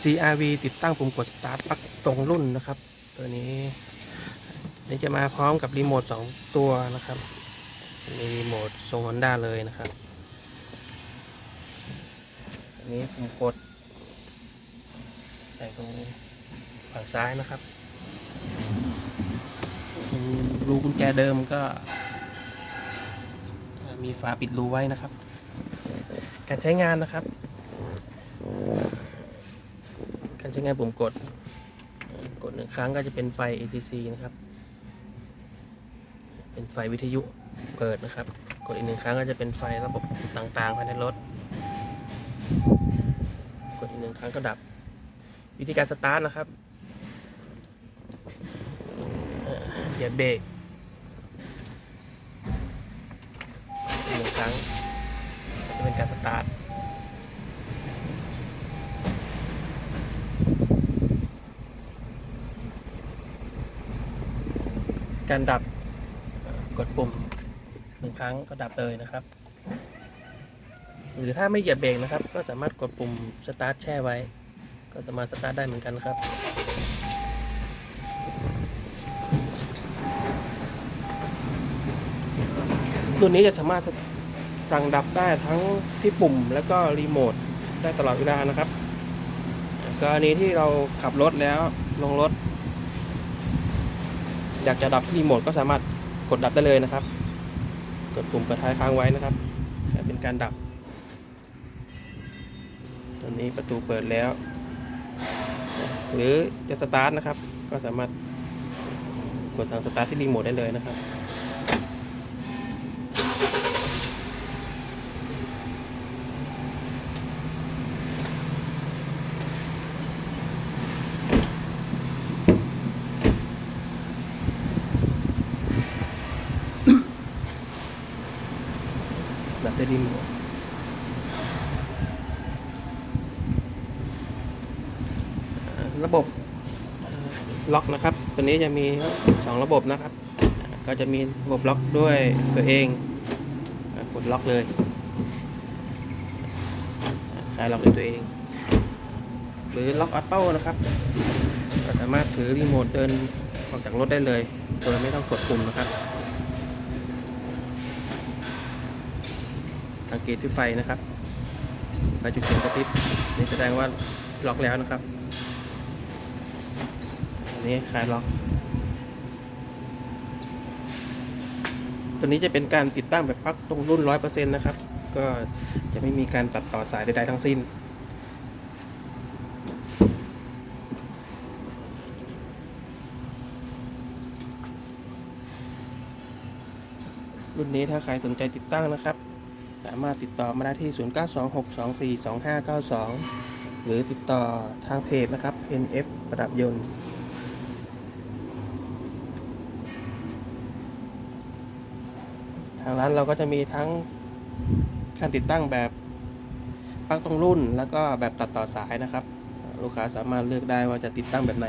CRV ติดตั้งปุ่มกดสตาร์ทปลั๊กตรงรุ่นนะครับ ตัวนี้นี่จะมาพร้อมกับรีโมท 2 ตัวนะครับ มีรีโมททรงฮอนด้าเลยนะครับอันนี้ปุ่มกดใส่ตรงฝั่งซ้ายนะครับรูกุญแจเดิมก็ มีฝาปิดรูไว้นะครับ การใช้งานนะครับ ใช้งานปุ่มกด กดหนึ่งครั้งก็จะเป็นไฟ ACC นะครับ เป็นไฟวิทยุเปิดนะครับ กดอีกหนึ่งครั้งก็จะเป็นไฟระบบต่างๆภายในรถ กดอีกหนึ่งครั้งก็ดับ วิธีการสตาร์ทนะครับเอ่อเหยียบเบรกหนึ่งครั้งจะเป็นการสตาร์ท การดับกดปุ่มหนึ่งครั้งก็ดับเลยนะครับ หรือถ้าไม่เหยียบเบรกนะครับ ก็สามารถกดปุ่มสตาร์ทแช่ไว้ ก็สามารถสตาร์ทได้เหมือนกันนครับรุ่นนี้จะสามารถสั่งดับได้ทั้งที่ปุ่มแล้วก็รีโมทได้ตลอดเวลานะครับกรณีที่เราขับรถแล้วลงรถ อยากจะดับที่รีโมทก็สามารถกดดับได้เลยนะครับ กดปุ่มปิดท้ายค้างไว้นะครับจะเป็นการดับ ตอนนี้ประตูเปิดแล้ว หรือจะสตาร์ทนะครับ ก็สามารถกดสั่งสตาร์ทที่รีโมทได้เลยนะครับ ดับได้รีโมทอ่าระบบ ล็อกนะครับ ตัวนี้จะมีสองระบบนะครับ ก็จะมีระบบล็อกด้วยตัวเอง กดล็อกเลยอ่าคลายล็อกด้วยตัวเอง หรือล็อกออโต้นะครับสามารถถือรีโมทเดินออกจากรถได้เลย โดยไม่ต้องกดปุ่มนะครับ สังเกตที่ไฟนะครับไฟจุดเขียนกระพริบนี่แสดงว่าล็อกแล้วนะครับอันนี้คลายล็อก ตัวนี้จะเป็นการติดตั้งแบบปลั๊กตรงรุ่น100%นะครับ ก็จะไม่มีการตัดต่อสายใดๆทั้งสิ้นรุ่นนี้ถ้าใครสนใจติดตั้งนะครับ สามารถติดต่อมาได้ที่ 0926242592 หรือติดต่อทางเพจนะครับ NF ประดับยนต์ทางร้านเราก็จะมีทั้งการติดตั้งแบบปลั๊กตรงรุ่น แล้วก็แบบตัดต่อสายนะครับ ลูกค้าสามารถเลือกได้ว่าจะติดตั้งแบบไหน